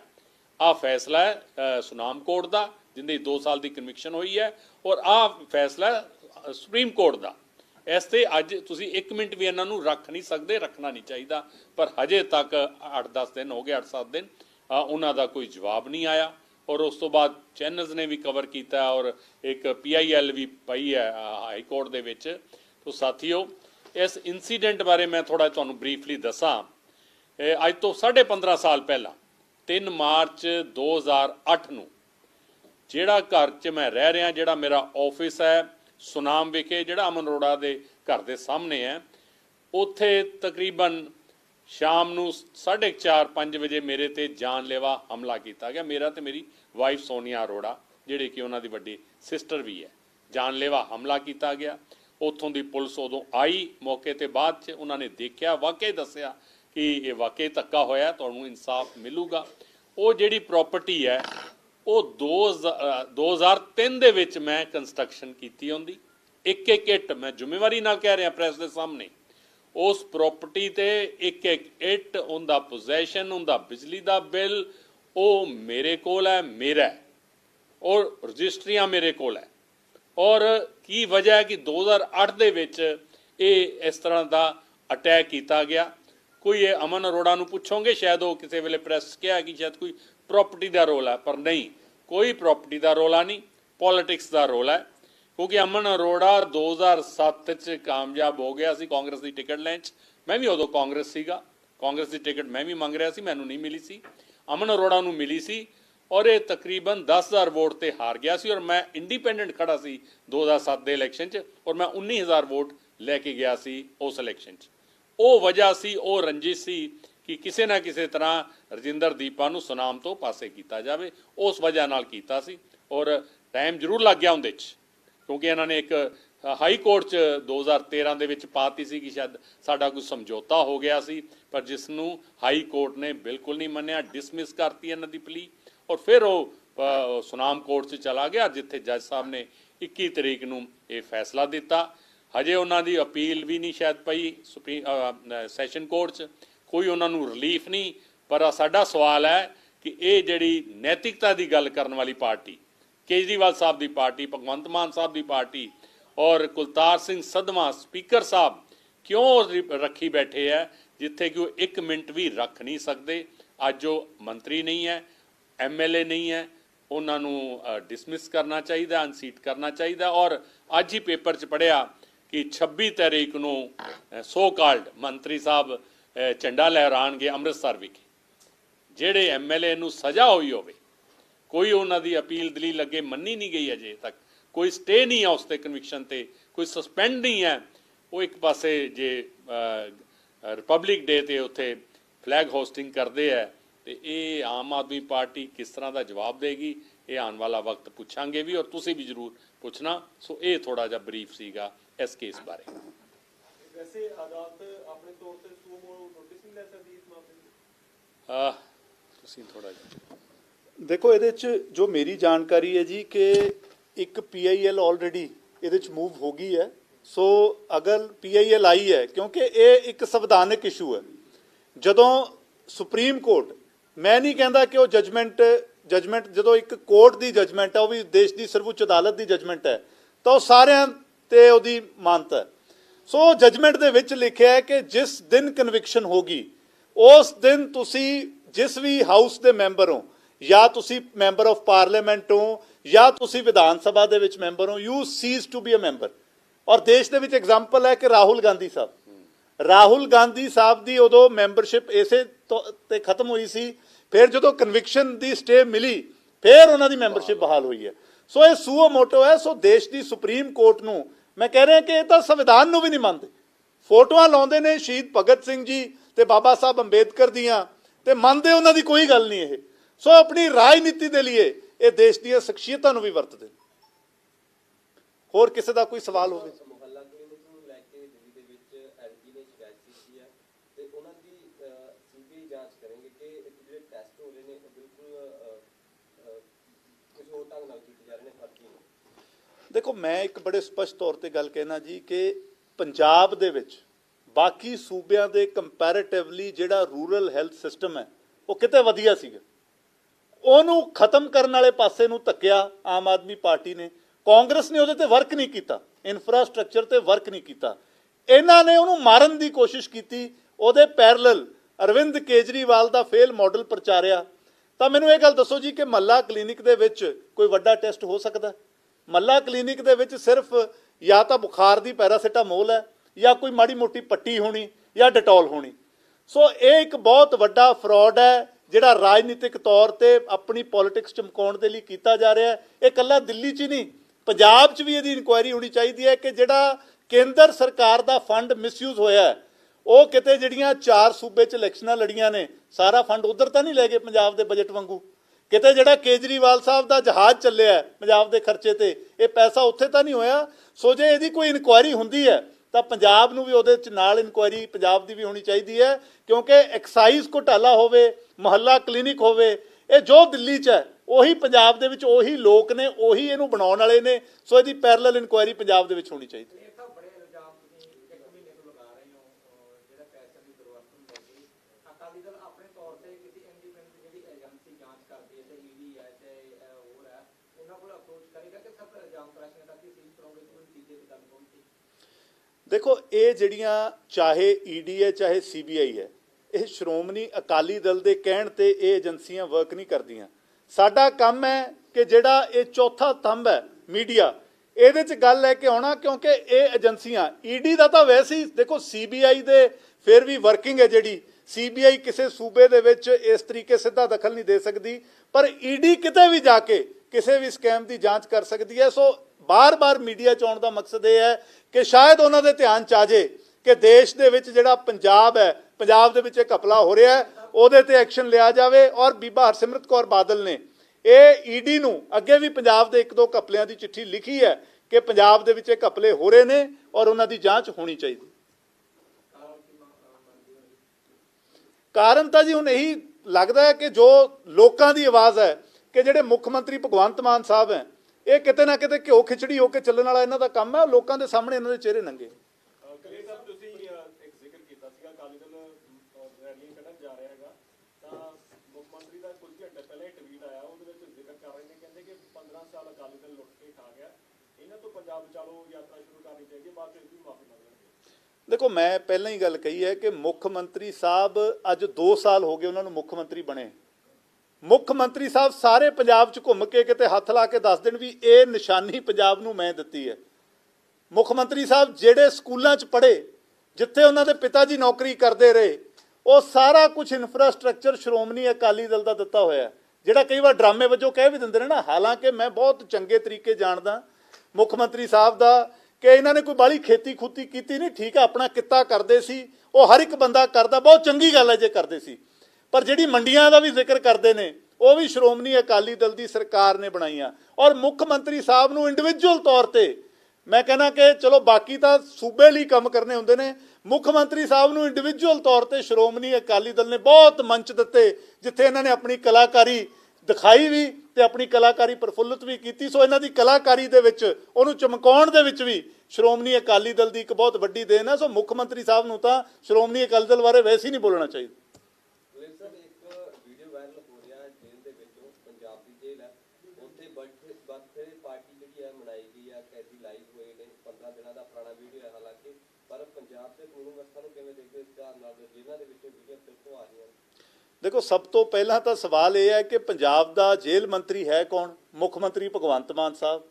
ਆਹ ਫੈਸਲਾ ਹੈ ਸੁਨਾਮ ਕੋਰਟ ਦਾ, ਜਿੰਦੇ 2 ਸਾਲ ਦੀ ਕਨਵਿਕਸ਼ਨ ਹੋਈ ਹੈ ਔਰ ਆਹ ਫੈਸਲਾ ਸੁਪਰੀਮ ਕੋਰਟ ਦਾ। ਇਸ ਤੇ ਅੱਜ ਤੁਸੀਂ 1 ਮਿੰਟ ਵੀ ਇਹਨਾਂ ਨੂੰ ਰੱਖ ਨਹੀਂ ਸਕਦੇ, ਰੱਖਣਾ ਨਹੀਂ ਚਾਹੀਦਾ, ਪਰ ਹਜੇ ਤੱਕ 8-10 ਦਿਨ ਹੋ ਗਏ 8-7 ਦਿਨ ਉਹਨਾਂ ਦਾ ਕੋਈ ਜਵਾਬ ਨਹੀਂ ਆਇਆ। ਔਰ ਉਸ ਤੋਂ ਬਾਅਦ ਚੈਨਲਸ ਨੇ ਵੀ ਕਵਰ ਕੀਤਾ ਔਰ ਇੱਕ ਪੀਆਈਐਲ ਵੀ ਪਈ ਹੈ ਹਾਈ ਕੋਰਟ ਦੇ ਵਿੱਚ। ਤੋ ਸਾਥੀਓ, ਇਸ ਇਨਸੀਡੈਂਟ ਬਾਰੇ ਮੈਂ ਥੋੜਾ ਤੁਹਾਨੂੰ ਬਰੀਫਲੀ ਦੱਸਾਂ। ਇਹ ਅੱਜ ਤੋਂ 15.5 ਸਾਲ ਪਹਿਲਾਂ 3 ਮਾਰਚ 2008 ਨੂੰ, ਜਿਹੜਾ ਘਰ 'ਚ ਮੈਂ ਰਹਿ ਰਿਹਾ, ਜਿਹੜਾ ਮੇਰਾ ਆਫਿਸ ਹੈ, ਸੁਨਾਮ ਵਿਖੇ, ਜਿਹੜਾ ਅਮਨ ਅਰੋੜਾ ਦੇ ਘਰ ਦੇ ਸਾਹਮਣੇ ਹੈ, ਉੱਥੇ ਤਕਰੀਬਨ ਸ਼ਾਮ ਨੂੰ 4:30 5 ਵਜੇ ਮੇਰੇ ਤੇ ਜਾਨਲੇਵਾ ਹਮਲਾ ਕੀਤਾ ਗਿਆ। ਮੇਰਾ ਤੇ ਮੇਰੀ ਵਾਈਫ ਸੋਨੀਆ ਅਰੋੜਾ, ਜਿਹੜੇ ਕਿ ਉਹਨਾਂ ਦੀ ਵੱਡੀ ਸਿਸਟਰ ਵੀ ਹੈ। ਜਾਨਲੇਵਾ ਹਮਲਾ ਕੀਤਾ ਗਿਆ। ਉੱਥੋਂ ਦੀ ਪੁਲਿਸ ਉਦੋਂ ਆਈ, ਮੌਕੇ ਤੇ ਬਾਅਦ 'ਚ ਉਹਨਾਂ ਨੇ ਦੇਖਿਆ, ਵਾਕਈ ਦੱਸਿਆ ਕਿ ਇਹ ਵਾਕਈ ਧੱਕਾ ਹੋਇਆ, ਤੁਹਾਨੂੰ ਇਨਸਾਫ ਮਿਲੂਗਾ। ਉਹ ਜਿਹੜੀ ਪ੍ਰਾਪਰਟੀ ਹੈ, ਉਹ 2003 ਦੇ ਵਿੱਚ ਮੈਂ ਕੰਸਟਰਕਸ਼ਨ ਕੀਤੀ ਹੁੰਦੀ ਇੱਕ ਇੱਕ ਇੱਟ ਮੈਂ ਜ਼ਿੰਮੇਵਾਰੀ ਨਾਲ ਕਹਿ ਰਿਹਾ ਪ੍ਰੈਸ ਦੇ ਸਾਹਮਣੇ। ਉਸ ਪ੍ਰਾਪਰਟੀ ਤੇ ਇੱਕ ਇੱਕ ਇੱਟ, ਉਹਦਾ ਪੋਜੈਸ਼ਨ ਉਹਦਾ ਬਿਜਲੀ ਦਾ ਬਿੱਲ, ਉਹ ਮੇਰੇ ਕੋਲ ਹੈ, ਮੇਰਾ ਹੈ। ਔਰ ਰਜਿਸਟਰੀਆਂ ਮੇਰੇ ਕੋਲ ਹੈ। ਔਰ ਕੀ ਵਜ੍ਹਾ ਹੈ ਕਿ 2008 ਦੇ ਵਿੱਚ ਇਹ ਇਸ ਤਰ੍ਹਾਂ ਦਾ ਅਟੈਕ ਕੀਤਾ ਗਿਆ? ਕੋਈ ਇਹ ਅਮਨ ਅਰੋੜਾ ਨੂੰ ਪੁੱਛੋਗੇ? ਸ਼ਾਇਦ ਉਹ ਕਿਸੇ ਵੇਲੇ ਪ੍ਰੈਸ ਕਿਹਾ ਕਿ ਸ਼ਾਇਦ ਕੋਈ ਪ੍ਰਾਪਰਟੀ ਦਾ ਰੋਲ ਹੈ ਪਰ ਨਹੀਂ, ਕੋਈ ਪ੍ਰਾਪਰਟੀ ਦਾ ਰੋਲਾ ਨਹੀਂ ਪੋਲਿਟਿਕਸ ਦਾ ਰੋਲ ਹੈ ਕਿਉਂਕਿ ਅਮਨ ਅਰੋੜਾ 2007 ਚ ਕਾਮਯਾਬ ਹੋ ਗਿਆ ਸੀ ਕਾਂਗਰਸ ਦੀ ਟਿਕਟ ਲੈਣ ਚ। ਮੈਂ ਵੀ ਉਦੋਂ ਕਾਂਗਰਸ ਸੀਗਾ। ਕਾਂਗਰਸ ਦੀ ਟਿਕਟ ਮੈਂ ਵੀ ਮੰਗ ਰਿਹਾ ਸੀ, ਮੈਨੂੰ ਨਹੀਂ ਮਿਲੀ ਸੀ। ਅਮਨ ਅਰੋੜਾ ਨੂੰ ਮਿਲੀ ਸੀ। ਔਰ ਇਹ ਤਕਰੀਬਨ 10000 ਵੋਟ ਤੇ ਹਾਰ ਗਿਆ ਸੀ ਔਰ ਮੈਂ ਇੰਡੀਪੈਂਡੈਂਟ ਖੜਾ ਸੀ 2007 ਦੇ ਇਲੈਕਸ਼ਨ 'ਚ ਔਰ ਮੈਂ 19000 ਵੋਟ ਲੈ ਕੇ ਗਿਆ ਸੀ ਉਸ ਇਲੈਕਸ਼ਨ 'ਚ। ਉਹ ਵਜ੍ਹਾ ਸੀ, ਉਹ ਰੰਜਿਸ਼ ਸੀ ਕਿ ਕਿਸੇ ਨਾ ਕਿਸੇ ਤਰ੍ਹਾਂ ਰਜਿੰਦਰ ਦੀਪਾ ਨੂੰ ਸੁਨਾਮ ਤੋਂ ਪਾਸੇ ਕੀਤਾ ਜਾਵੇ। ਉਸ ਵਜ੍ਹਾ ਨਾਲ ਕੀਤਾ ਸੀ ਔਰ ਟਾਈਮ ਜ਼ਰੂਰ ਲੱਗ ਗਿਆ ਉਹਦੇ 'ਚ, ਕਿਉਂਕਿ ਇਹਨਾਂ ਨੇ ਇੱਕ ਹਾਈ ਕੋਰਟ 'ਚ 2013 ਦੇ ਵਿੱਚ ਪਾਤੀ ਸੀ ਕਿ ਸ਼ਾਇਦ ਸਾਡਾ ਕੋਈ ਸਮਝੌਤਾ ਹੋ ਗਿਆ ਸੀ, ਪਰ ਜਿਸ ਨੂੰ ਹਾਈ ਕੋਰਟ ਨੇ ਬਿਲਕੁਲ ਨਹੀਂ ਮੰਨਿਆ ਡਿਸਮਿਸ ਕਰਤੀ ਇਹਨਾਂ ਦੀ ਪਲੀ ਔਰ ਫਿਰ ਉਹ ਸੁਨਾਮ ਕੋਰਟ 'ਚ ਚਲਾ ਗਿਆ, ਜਿੱਥੇ ਜੱਜ ਸਾਹਿਬ ਨੇ 21 ਤਰੀਕ ਨੂੰ ਇਹ ਫੈਸਲਾ ਦਿੱਤਾ। ਹਜੇ ਉਹਨਾਂ ਦੀ ਅਪੀਲ ਵੀ ਨਹੀਂ ਸ਼ਾਇਦ ਪਈ ਸੁਪਰੀਮ ਸੈਸ਼ਨ ਕੋਰਟ 'ਚ। ਕੋਈ ਉਹਨਾਂ ਨੂੰ ਰਿਲੀਫ ਨਹੀਂ। ਪਰ ਸਾਡਾ ਸਵਾਲ ਹੈ ਕਿ ਇਹ ਜਿਹੜੀ ਨੈਤਿਕਤਾ ਦੀ ਗੱਲ ਕਰਨ ਵਾਲੀ ਪਾਰਟੀ, ਕੇਜਰੀਵਾਲ ਸਾਹਿਬ ਦੀ ਪਾਰਟੀ, ਭਗਵੰਤ ਮਾਨ ਸਾਹਿਬ ਦੀ ਪਾਰਟੀ ਔਰ ਕੁਲਤਾਰ ਸਿੰਘ ਸਦਮਾ, ਸਪੀਕਰ ਸਾਹਿਬ ਕਿਉਂ ਰੱਖੀ ਬੈਠੇ ਹੈ, ਜਿੱਥੇ ਕਿ ਉਹ 1 ਮਿੰਟ ਵੀ ਰੱਖ ਨਹੀਂ ਸਕਦੇ। ਅੱਜ ਉਹ ਮੰਤਰੀ ਨਹੀਂ ਹੈ। ਐਮਐਲਏ ਨਹੀਂ ਹੈ, ਉਹਨਾਂ ਨੂੰ ਡਿਸਮਿਸ ਕਰਨਾ ਚਾਹੀਦਾ ਅਨਸੀਟ ਕਰਨਾ ਚਾਹੀਦਾ ਔਰ ਅੱਜ ਹੀ ਪੇਪਰ 'ਚ ਪੜਿਆ ਕਿ 26 ਤਰੀਕ ਨੂੰ ਸੋ ਕਾਲਡ ਮੰਤਰੀ ਸਾਹਿਬ ਝੰਡਾ ਲਹਿਰਾਣਗੇ ਅੰਮ੍ਰਿਤਸਰ ਵਿਖੇ। ਜਿਹੜੇ ਐਮਐਲਏ ਨੂੰ ਸਜ਼ਾ ਹੋਈ ਹੋਵੇ, ਕੋਈ ਉਹਨਾਂ ਦੀ ਅਪੀਲ ਦਲੀ ਲੱਗੇ ਮੰਨੀ ਨਹੀਂ ਗਈ ਅਜੇ ਤੱਕ, ਕੋਈ ਸਟੇ ਨਹੀਂ ਹੈ ਉਸ ਤੇ ਕਨਵਿਕਸ਼ਨ ਤੇ, ਕੋਈ ਸਸਪੈਂਡ ਨਹੀਂ ਹੈ, ਉਹ ਇੱਕ ਪਾਸੇ ਜੇ ਰਿਪਬਲਿਕ ਡੇ ਤੇ ਉੱਥੇ ਫਲੈਗ ਹੋਸਟਿੰਗ ਕਰਦੇ ਆ ਤੇ ਇਹ ਆਮ ਆਦਮੀ ਪਾਰਟੀ ਕਿਸ ਤਰ੍ਹਾਂ ਦਾ ਜਵਾਬ ਦੇਗੀ ਇਹ ਆਉਣ ਵਾਲਾ ਵਕਤ ਪੁੱਛਾਂਗੇ ਵੀ ਔਰ ਤੁਸੀਂ ਵੀ ਜ਼ਰੂਰ ਪੁੱਛਣਾ। ਸੋ ਇਹ ਥੋੜਾ ਜਿਹਾ ਬਰੀਫ ਸੀਗਾ ਇਸ ਕੇਸ ਬਾਰੇ।
ਵੈਸੇ ਅਦਾਲਤ ਆਪਣੇ ਤੌਰ ਤੇ ਸੂਮੋ ਨੋਟਿਸ ਨਹੀਂ ਲੈ ਸਕਦੀ ਇਸ ਮਾਮਲੇ ਵਿੱਚ
ਅਹ, ਤੁਸੀਂ ਥੋੜਾ ਜਿਹਾ।
ਦੇਖੋ ਇਹਦੇ ਚ ਜੋ ਮੇਰੀ ਜਾਣਕਾਰੀ ਹੈ ਜੀ ਕਿ ਇੱਕ ਪੀਆਈਐਲ ਆਲਰੇਡੀ ਇਹਦੇ ਚ ਮੂਵ ਹੋ ਗਈ ਹੈ। ਸੋ ਅਗਰ ਪੀਆਈਐਲ ਆਈ ਹੈ ਕਿਉਂਕਿ ਇਹ ਇੱਕ ਸੰਵਿਧਾਨਕ ਇਸ਼ੂ ਹੈ। ਜਦੋਂ ਸੁਪਰੀਮ ਕੋਰਟ ਮੈਂ ਨਹੀਂ ਕਹਿੰਦਾ ਕਿ ਉਹ ਜਜਮੈਂਟ ਜਜਮੈਂਟ ਜਦੋਂ ਇੱਕ ਕੋਰਟ ਦੀ ਜਜਮੈਂਟ ਹੈ, ਉਹ ਵੀ ਦੇਸ਼ ਦੀ ਸਰਵਉੱਚ ਅਦਾਲਤ ਦੀ ਜਜਮੈਂਟ ਹੈ, ਤਾਂ ਉਹ ਸਾਰਿਆਂ ਤੇ ਉਹਦੀ ਮਾਨਤਾ ਹੈ। ਸੋ ਜਜਮੈਂਟ ਦੇ ਵਿੱਚ ਲਿਖਿਆ ਹੈ ਕਿ ਜਿਸ ਦਿਨ ਕਨਵਿਕਸ਼ਨ ਹੋਗੀ, ਉਸ ਦਿਨ ਤੁਸੀਂ ਜਿਸ ਵੀ ਹਾਊਸ ਦੇ ਮੈਂਬਰ ਹੋ, ਜਾਂ ਤੁਸੀਂ ਮੈਂਬਰ ਆਫ ਪਾਰਲੀਮੈਂਟ ਹੋ, ਜਾਂ ਤੁਸੀਂ ਵਿਧਾਨ ਸਭਾ ਦੇ ਵਿੱਚ ਮੈਂਬਰ ਹੋ you cease to be a member ਔਰ ਦੇਸ਼ ਦੇ ਵਿੱਚ ਐਗਜ਼ਾਮਪਲ ਹੈ ਕਿ ਰਾਹੁਲ ਗਾਂਧੀ ਸਾਹਿਬ। ਰਾਹੁਲ ਗਾਂਧੀ ਸਾਹਿਬ ਦੀ ਉਦੋਂ ਮੈਂਬਰਸ਼ਿਪ ਇਸੇ ਤੋਂ- ਤੇ ਖਤਮ ਹੋਈ ਸੀ ਫਿਰ ਜਦੋਂ ਕਨਵਿਕਸ਼ਨ ਦੀ ਸਟੇ ਮਿਲੀ, ਫਿਰ ਉਹਨਾਂ ਦੀ ਮੈਂਬਰਸ਼ਿਪ ਬਹਾਲ ਹੋਈ ਹੈ। ਸੋ ਇਹ ਸੂਓ ਮੋਟੋ ਹੈ ਸੋ ਦੇਸ਼ ਦੀ ਸੁਪਰੀਮ ਕੋਰਟ ਨੂੰ ਮੈਂ ਕਹਿ ਰਿਹਾ ਕਿ ਇਹ ਤਾਂ ਸੰਵਿਧਾਨ ਨੂੰ ਵੀ ਨਹੀਂ ਮੰਨਦੇ। ਫੋਟੋਆਂ ਲਾਉਂਦੇ ਨੇ ਸ਼ਹੀਦ ਭਗਤ ਸਿੰਘ ਜੀ ਤੇ ਬਾਬਾ ਸਾਹਿਬ ਅੰਬੇਦਕਰ ਦੀਆਂ ਤੇ ਮੰਨਦੇ ਉਹਨਾਂ ਦੀ ਕੋਈ ਗੱਲ ਨਹੀਂ ਇਹ। ਸੋ ਆਪਣੀ ਰਾਜਨੀਤੀ ਦੇ ਲਈ ਇਹ ਦੇਸ਼ ਦੀਆਂ ਸ਼ਖਸੀਅਤਾਂ ਨੂੰ ਵੀ ਵਰਤਦੇ ਨੇ। ਹੋਰ ਕਿਸੇ ਦਾ ਕੋਈ ਸਵਾਲ ਹੋਵੇ
ਮੁਹੱਲਾ ਕਲੀਨਿਕ ਨੂੰ ਲੈ ਕੇ ਦਿੱਲੀ ਦੇ ਵਿੱਚ ਐਲਜੀ ਨੇ ਸ਼ਿਕਾਇਤ ਕੀਤੀ ਹੈ ਤੇ ਉਹਨਾਂ ਦੀ ਸੀਬੀਆਈ ਜਾਂਚ ਕਰਨਗੇ ਕਿ ਜਿਹੜੇ ਟੈਸਟ ਹੋ ਰਹੇ ਨੇ ਉਹ ਬਿਲਕੁਲ ਕੁਝ ਹੋਰ ਢੰਗ ਨਾਲ ਕੀਤੇ ਜਾ ਰਹੇ ਨੇ ਫਰਜ਼ੀ
ਦੇਖੋ, ਮੈਂ ਇੱਕ ਬੜੇ ਸਪਸ਼ਟ ਤੌਰ ਤੇ ਗੱਲ ਕਹਿਣਾ ਜੀ ਕਿ ਪੰਜਾਬ ਦੇ ਵਿੱਚ ਬਾਕੀ ਸੂਬਿਆਂ ਦੇ ਕੰਪੈਰੀਟਿਵਲੀ ਜਿਹੜਾ ਰੂਰਲ ਹੈਲਥ ਸਿਸਟਮ ਹੈ, ਉਹ ਕਿਤੇ ਵਧੀਆ ਸੀਗਾ। ਉਹਨੂੰ ਖਤਮ ਕਰਨ ਵਾਲੇ ਪਾਸੇ ਨੂੰ ਧੱਕਿਆ ਆਮ ਆਦਮੀ ਪਾਰਟੀ ਨੇ। ਕਾਂਗਰਸ ਨੇ ਉਹਦੇ ਤੇ ਵਰਕ ਨਹੀਂ ਕੀਤਾ ਇਨਫਰਾਸਟ੍ਰਕਚਰ ਤੇ ਵਰਕ ਨਹੀਂ ਕੀਤਾ। ਇਹਨਾਂ ਨੇ ਉਹਨੂੰ ਮਾਰਨ ਦੀ ਕੋਸ਼ਿਸ਼ ਕੀਤੀ, ਉਹਦੇ ਪੈਰਲਲ ਅਰਵਿੰਦ ਕੇਜਰੀਵਾਲ ਦਾ ਫੇਲ ਮਾਡਲ ਪ੍ਰਚਾਰਿਆ ਤਾਂ ਮੈਨੂੰ ਇਹ ਗੱਲ ਦੱਸੋ ਜੀ ਕਿ ਮੱਲਾ ਕਲੀਨਿਕ ਦੇ ਵਿੱਚ ਕੋਈ ਵੱਡਾ ਟੈਸਟ ਹੋ ਸਕਦਾ ਹੈ? ਮੱਲਾ ਕਲੀਨਿਕ ਦੇ ਵਿੱਚ ਸਿਰਫ ਜਾਂ ਤਾਂ ਬੁਖਾਰ ਦੀ ਪੈਰਾਸੀਟਾਮੋਲ ਹੈ ਜਾਂ ਕੋਈ ਮਾੜੀ ਮੋਟੀ ਪੱਟੀ ਹੋਣੀ ਜਾਂ ਡਟੋਲ ਹੋਣੀ ਸੋ ਇਹ ਇੱਕ ਬਹੁਤ ਵੱਡਾ ਫਰਾਡ ਹੈ ਜਿਹੜਾ ਰਾਜਨੀਤਿਕ ਤੌਰ ਤੇ ਆਪਣੀ ਪੋਲਿਟਿਕਸ ਚਮਕਾਉਣ ਦੇ ਲਈ ਕੀਤਾ ਜਾ ਰਿਹਾ ਹੈ ਇਹ ਕੱਲਾ ਦਿੱਲੀ 'ਚ ਹੀ ਨਹੀਂ ਪੰਜਾਬ 'ਚ ਵੀ ਇਹਦੀ ਇਨਕੁਆਇਰੀ ਹੋਣੀ ਚਾਹੀਦੀ ਹੈ ਕਿ ਜਿਹੜਾ ਕੇਂਦਰ ਸਰਕਾਰ ਦਾ ਫੰਡ ਮਿਸਯੂਜ਼ ਹੋਇਆ ਹੈ, ਉਹ ਕਿਤੇ ਜਿਹੜੀਆਂ ਚਾਰ ਸੂਬੇ 'ਚ ਇਲੈਕਸ਼ਨਾਂ ਲੜੀਆਂ ਨੇ, ਸਾਰਾ ਫੰਡ ਉਧਰ ਤਾਂ ਨਹੀਂ ਲੈ ਗਏ ਪੰਜਾਬ ਦੇ ਬਜਟ ਵਾਂਗੂ? ਕਿਤੇ ਜਿਹੜਾ ਕੇਜਰੀਵਾਲ ਸਾਹਿਬ ਦਾ ਜਹਾਜ਼ ਚੱਲਿਆ ਪੰਜਾਬ ਦੇ ਖਰਚੇ ਤੇ, ਇਹ ਪੈਸਾ ਉੱਥੇ ਤਾਂ ਨਹੀਂ ਹੋਇਆ? ਸੋ ਜੇ ਇਹਦੀ ਕੋਈ ਇਨਕੁਆਇਰੀ ਹੁੰਦੀ ਹੈ, ਤਾਂ ਪੰਜਾਬ ਨੂੰ ਵੀ ਉਹਦੇ ਚ ਨਾਲ ਇਨਕੁਆਇਰੀ ਪੰਜਾਬ ਦੀ ਵੀ ਹੋਣੀ ਚਾਹੀਦੀ ਹੈ, ਕਿਉਂਕਿ ਐਕਸਾਈਜ਼ ਘੁਟਾਲਾ ਹੋਵੇ, ਮੁਹੱਲਾ ਕਲੀਨਿਕ ਹੋਵੇ, ਇਹ ਜੋ ਦਿੱਲੀ 'ਚ ਹੈ, ਉਹੀ ਪੰਜਾਬ ਦੇ ਵਿੱਚ ਉਹੀ ਲੋਕ ਨੇ, ਉਹੀ ਇਹਨੂੰ ਬਣਾਉਣ ਵਾਲੇ ਨੇ, ਸੋ ਇਹਦੀ ਪੈਰਲਲ ਇਨਕੁਆਇਰੀ ਪੰਜਾਬ ਦੇ ਵਿੱਚ ਹੋਣੀ ਚਾਹੀਦੀ ਹੈ
ਇਹ ਤਾਂ ਬੜੇ ਇਲਜ਼ਾਮ ਤੁਸੀਂ ਇੱਕ ਮਹੀਨੇ ਤੋਂ ਲਗਾ ਰਹੇ ਹੋ ਅਹ ਜਿਹੜਾ ਪੈਸੇ ਦੀ ਦੁਰਵਰਤੋਂ ਨੂੰ ਲੈ ਕੇ ਅਕਾਲੀ ਦਲ ਆਪਣੇ ਤੌਰ ਤੇ ਕਿਸੇ ਇੰਡੀਪੈਂਡੈਂਟ ਜਿਹੜੀ ਏਜੰਸੀ ਜਾਂਚ ਕਰਦੀ ਹੈ ਤੇ ਈਡੀ ਹੈ ਤੇ ਅਹ ਹੋਰ ਹੈ ਉਹਨਾਂ ਕੋਲ ਅਪਰੋਚ ਕਰੇਗਾ ਕਿ ਸਭ ਇਲਜ਼ਾਮ ਤਰਾਸ਼ੀਆਂ ਤੱਕ ਹੀ ਸੀਲ ਕਰੋਗੇ ਕੋਈ ਨਤੀਜੇ ਦੀ ਗੱਲ ਪਹੁੰਚੀ
ਦੇਖੋ, ਇਹ ਜਿਹੜੀਆਂ ਚਾਹੇ ਈਡੀ ਹੈ, ਚਾਹੇ ਸੀਬੀਆਈ ਹੈ, ਇਹ ਸ਼੍ਰੋਮਣੀ ਅਕਾਲੀ ਦਲ ਦੇ ਕਹਿਣ ਤੇ ਇਹ ਏਜੰਸੀਆਂ ਵਰਕ ਨਹੀਂ ਕਰਦੀਆਂ। ਸਾਡਾ ਕੰਮ ਹੈ ਕਿ ਜਿਹੜਾ ਇਹ ਚੌਥਾ ਥੰਬ ਹੈ ਮੀਡੀਆ, ਇਹਦੇ 'ਚ ਗੱਲ ਲੈ ਕੇ ਆਉਣਾ, ਕਿਉਂਕਿ ਇਹ ਏਜੰਸੀਆਂ ਈਡੀ ਦਾ ਤਾਂ ਵੈਸੇ ਹੀ, ਦੇਖੋ ਸੀਬੀਆਈ ਦੇ ਫਿਰ ਵੀ ਵਰਕਿੰਗ ਹੈ ਜਿਹੜੀ ਸੀਬੀਆਈ ਕਿਸੇ ਸੂਬੇ ਦੇ ਵਿੱਚ ਇਸ ਤਰੀਕੇ ਸਿੱਧਾ ਦਖਲ ਨਹੀਂ ਦੇ ਸਕਦੀ, ਪਰ ਈਡੀ ਕਿਤੇ ਵੀ ਜਾ ਕੇ ਕਿਸੇ ਵੀ ਸਕੈਮ ਦੀ ਜਾਂਚ ਕਰ ਸਕਦੀ ਹੈ। ਸੋ ਬਾਰ-ਬਾਰ ਮੀਡੀਆ ਚ ਆਉਣ ਦਾ ਮਕਸਦ ਇਹ ਹੈ ਕਿ ਸ਼ਾਇਦ ਉਹਨਾਂ ਦੇ ਧਿਆਨ ਚ ਆ ਜੇ ਕਿ ਦੇਸ਼ ਦੇ ਵਿੱਚ ਜਿਹੜਾ ਪੰਜਾਬ ਹੈ, ਪੰਜਾਬ ਦੇ ਵਿੱਚ ਇੱਕ ਘਪਲਾ ਹੋ ਰਿਹਾ ਹੈ, ਉਹਦੇ ਤੇ ਐਕਸ਼ਨ ਲਿਆ ਜਾਵੇ ਔਰ ਬੀਬਾ ਹਰਸਿਮਰਤ ਕੌਰ ਬਾਦਲ ਨੇ ਇਹ ਈਡੀ ਨੂੰ ਅੱਗੇ ਵੀ ਪੰਜਾਬ ਦੇ ਇੱਕ ਦੋ ਘਪਲਿਆਂ ਦੀ ਚਿੱਠੀ ਲਿਖੀ ਹੈ ਕਿ ਪੰਜਾਬ ਦੇ ਵਿੱਚ ਇਹ ਘਪਲੇ ਹੋ ਰਹੇ ਨੇ ਔਰ ਉਹਨਾਂ ਦੀ ਜਾਂਚ ਹੋਣੀ ਚਾਹੀਦੀ। ਕਾਰਨ ਤਾਂ ਜੀ ਹੁਣ ਇਹੀ ਲੱਗਦਾ ਹੈ ਕਿ ਜੋ ਲੋਕਾਂ ਦੀ ਆਵਾਜ਼ ਹੈ ਕਿ ਜਿਹੜੇ ਮੁੱਖ ਮੰਤਰੀ ਭਗਵੰਤ ਮਾਨ ਸਾਹਿਬ ਹੈ ਇਹ ਕਿਤੇ ਨਾ ਕਿਤੇ ਘਿਓ ਖਿਚੜੀ ਹੋ ਕੇ ਚੱਲਣ ਵਾਲਾ ਇਹਨਾਂ ਦਾ ਕੰਮ ਹੈ ਲੋਕਾਂ ਦੇ ਸਾਹਮਣੇ ਇਹਨਾਂ ਦੇ ਚਿਹਰੇ ਨੰਗੇ।
ਕਲੀਰ ਸਾਹਿਬ ਤੁਸੀਂ ਅਹ, ਇੱਕ ਜ਼ਿਕਰ ਕੀਤਾ ਸੀਗਾ ਅਕਾਲੀ ਦਲ ਅਹ, ਰੈਲੀ ਕੱਢਣ ਜਾ ਰਿਹਾ ਹੈਗਾ। ਤਾਂ ਮੁੱਖ ਮੰਤਰੀ ਦਾ ਕੁਝ ਘੰਟੇ ਪਹਿਲਾਂ ਹੀ ਟਵੀਟ ਆਇਆ ਉਹਦੇ ਵਿੱਚ ਜ਼ਿਕਰ ਕਰ ਰਹੇ ਨੇ ਕਹਿੰਦੇ ਕਿ 15 ਸਾਲ ਅਕਾਲੀ ਦਲ ਲੁੱਟ ਕੇ ਖਾ ਗਿਆ। ਇਹਨਾਂ ਤੋਂ ਪੰਜਾਬ ਬਚਾਓ ਯਾਤਰਾ ਸ਼ੁਰੂ ਕਰਨੀ ਚਾਹੀਦੀ ਹੈ ਬਾਅਦ ਚ ਇਸ ਦੀ ਮਾਫੀ ਮੰਗਣਗੇ
ਦੇਖੋ ਮੈਂ ਪਹਿਲਾਂ ਹੀ ਗੱਲ ਕਹੀ ਹੈ ਕਿ ਮੁੱਖ ਮੰਤਰੀ ਸਾਹਿਬ ਅੱਜ 2 ਸਾਲ ਹੋ ਗਏ ਉਹਨਾਂ ਨੂੰ ਮੁੱਖ ਮੰਤਰੀ ਬਣੇ। ਮੁੱਖ ਮੰਤਰੀ ਸਾਹਿਬ ਸਾਰੇ ਪੰਜਾਬ 'ਚ ਘੁੰਮ ਕੇ ਕਿਤੇ ਹੱਥ ਲਾ ਕੇ ਦੱਸ ਦੇਣ ਵੀ ਇਹ ਨਿਸ਼ਾਨੀ ਪੰਜਾਬ ਨੂੰ ਮੈਂ ਦਿੱਤੀ ਹੈ। ਮੁੱਖ ਮੰਤਰੀ ਸਾਹਿਬ ਜਿਹੜੇ ਸਕੂਲਾਂ 'ਚ ਪੜ੍ਹੇ, ਜਿੱਥੇ ਉਹਨਾਂ ਦੇ ਪਿਤਾ ਜੀ ਨੌਕਰੀ ਕਰਦੇ ਰਹੇ, ਉਹ ਸਾਰਾ ਕੁਝ ਇਨਫਰਾਸਟ੍ਰਕਚਰ ਸ਼੍ਰੋਮਣੀ ਅਕਾਲੀ ਦਲ ਦਾ ਦਿੱਤਾ ਹੋਇਆ ਜਿਹੜਾ ਕਈ ਵਾਰ ਡਰਾਮੇ ਵਜੋਂ ਕਹਿ ਵੀ ਦਿੰਦੇ ਨੇ ਨਾ, ਹਾਲਾਂਕਿ ਮੈਂ ਬਹੁਤ ਚੰਗੇ ਤਰੀਕੇ ਜਾਣਦਾ ਮੁੱਖ ਮੰਤਰੀ ਸਾਹਿਬ ਦਾ ਕਿ ਇਹਨਾਂ ਨੇ ਕੋਈ ਬਾਲੀ ਖੇਤੀ ਖੂਤੀ ਕੀਤੀ ਨਹੀਂ, ਠੀਕ ਹੈ ਆਪਣਾ ਕਿੱਤਾ ਕਰਦੇ ਸੀ, ਉਹ ਹਰ ਇੱਕ ਬੰਦਾ ਕਰਦਾ, ਬਹੁਤ ਚੰਗੀ ਗੱਲ ਹੈ ਜੇ ਕਰਦੇ ਸੀ। ਪਰ ਜਿਹੜੀ ਮੰਡੀਆਂ ਦਾ ਵੀ ਜ਼ਿਕਰ ਕਰਦੇ ਨੇ, ਉਹ ਵੀ ਸ਼੍ਰੋਮਣੀ ਅਕਾਲੀ ਦਲ ਦੀ ਸਰਕਾਰ ਨੇ ਬਣਾਈਆਂ। ਔਰ ਮੁੱਖ ਮੰਤਰੀ ਸਾਹਿਬ ਨੂੰ ਇੰਡੀਵਿਜੂਅਲ ਤੌਰ ਤੇ ਮੈਂ ਕਹਿੰਦਾ ਕਿ ਚਲੋ ਬਾਕੀ ਤਾਂ ਸੂਬੇ ਲਈ ਕੰਮ ਕਰਨੇ ਹੁੰਦੇ ਨੇ, ਮੁੱਖ ਮੰਤਰੀ ਸਾਹਿਬ ਨੂੰ ਇੰਡੀਵਿਜੂਅਲ ਤੌਰ ਤੇ ਸ਼੍ਰੋਮਣੀ ਅਕਾਲੀ ਦਲ ਨੇ ਬਹੁਤ ਮੰਚ ਦਿੱਤੇ, ਜਿੱਥੇ ਇਹਨਾਂ ਨੇ ਆਪਣੀ ਕਲਾਕਾਰੀ ਦਿਖਾਈ ਵੀ ਤੇ ਆਪਣੀ ਕਲਾਕਾਰੀ ਪ੍ਰਫੁੱਲਤ ਵੀ ਕੀਤੀ। ਸੋ ਇਹਨਾਂ ਦੀ ਕਲਾਕਾਰੀ ਦੇ ਵਿੱਚ, ਉਹਨੂੰ ਚਮਕਾਉਣ ਦੇ ਵਿੱਚ ਵੀ ਸ਼੍ਰੋਮਣੀ ਅਕਾਲੀ ਦਲ ਦੀ ਇੱਕ ਬਹੁਤ ਵੱਡੀ ਦੇਣ ਹੈ। ਸੋ ਮੁੱਖ ਮੰਤਰੀ ਸਾਹਿਬ ਨੂੰ ਤਾਂ ਸ਼੍ਰੋਮਣੀ ਅਕਾਲੀ ਦਲ ਬਾਰੇ ਵੈਸੇ ਹੀ ਨਹੀਂ ਬੋਲਣਾ ਚਾਹੀਦਾ
ਕਲੀਰ ਸਾਹਿਬ ਇੱਕ ਵੀਡੀਓ ਵਾਇਰਲ ਦੀ ਜੇਲ੍ਹ ਹੈ ਉੱਥੇ ਬਰਥਡੇ ਬਰਥਡੇ ਪਾਰਟੀ ਜਿਹੜੀ ਹੈ ਮਨਾਈ ਗਈ ਹੈ ਕੈਦੀ ਲਾਈਵ ਹੋਏ ਨੇ 15 ਦਿਨਾਂ ਦਾ ਪੁਰਾਣਾ ਵੀਡੀਓ ਹੈ ਹਾਲਾਂਕਿ ਪਰ ਪੰਜਾਬ ਕਾਨੂੰਨ ਵਿਵਸਥਾ ਨੂੰ ਕਿਵੇਂ ਦੇਖਦੇ ਹੋ ਨਾਲ ਜਿਨ੍ਹਾਂ ਦੇ ਵਿੱਚੋਂ ਵੀਡੀਓ ਫਿਰ ਆ ਰਹੀਆਂ
ਦੇਖੋ, ਸਭ ਤੋਂ ਪਹਿਲਾਂ ਤਾਂ ਸਵਾਲ ਇਹ ਹੈ ਕਿ ਪੰਜਾਬ ਦਾ ਜੇਲ੍ਹ ਮੰਤਰੀ ਹੈ ਕੌਣ? ਮੁੱਖ ਮੰਤਰੀ ਭਗਵੰਤ ਮਾਨ ਸਾਹਿਬ।